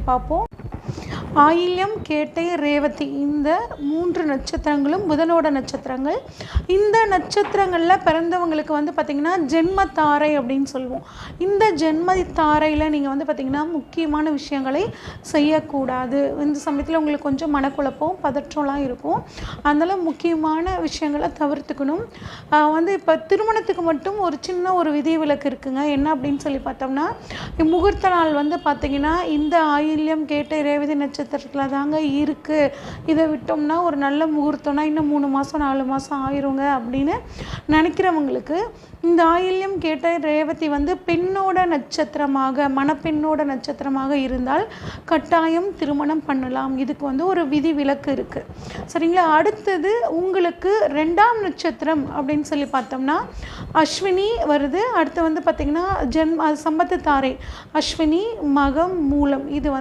పాపు ஆயில்யம் கேட்டை ரேவதி. இந்த மூன்று நட்சத்திரங்களும் புதனோட நட்சத்திரங்கள். இந்த நட்சத்திரங்களில் பிறந்தவங்களுக்கு வந்து பார்த்திங்கன்னா ஜென்ம தாரை அப்படின்னு சொல்லுவோம். இந்த ஜென்ம தாரையில் நீங்கள் வந்து பார்த்திங்கன்னா முக்கியமான விஷயங்களை செய்யக்கூடாது. இந்த சமயத்தில் உங்களுக்கு கொஞ்சம் மனக்குழப்பம் பதற்றம்லாம் இருக்கும். அதனால் முக்கியமான விஷயங்களை தவிர்த்துக்கணும். வந்து இப்போ திருமணத்துக்கு மட்டும் ஒரு சின்ன ஒரு விதி விலக்கு இருக்குங்க. என்ன அப்படின்னு சொல்லி பார்த்தோம்னா முகூர்த்த நாள் வந்து பார்த்திங்கன்னா இந்த ஆயில்யம் கேட்ட ரேவதி நட்சத்திரத்தில் தாங்க இருக்குது இதை விட்டோம்னா ஒரு நல்ல முகூர்த்தம்னா இன்னும் மூணு மாதம் நாலு மாதம் ஆயிருங்க அப்படின்னு நினைக்கிறவங்களுக்கு இந்த ஆயில்யம் கேட்ட ரேவதி வந்து பெண்ணோட நட்சத்திரமாக மணப்பெண்ணோட நட்சத்திரமாக இருந்தால் கட்டாயம் திருமணம் பண்ணலாம். இதுக்கு வந்து ஒரு விதி விலக்கு இருக்குது சரிங்களா? அடுத்தது உங்களுக்கு ரெண்டாம் நட்சத்திரம் அப்படின்னு சொல்லி பார்த்தோம்னா அஸ்வினி வருது. அடுத்து வந்து பார்த்திங்கன்னா ஜென்ம சம்பத்து தாரை. அஸ்வினி மகம் மூலம் இது வந்து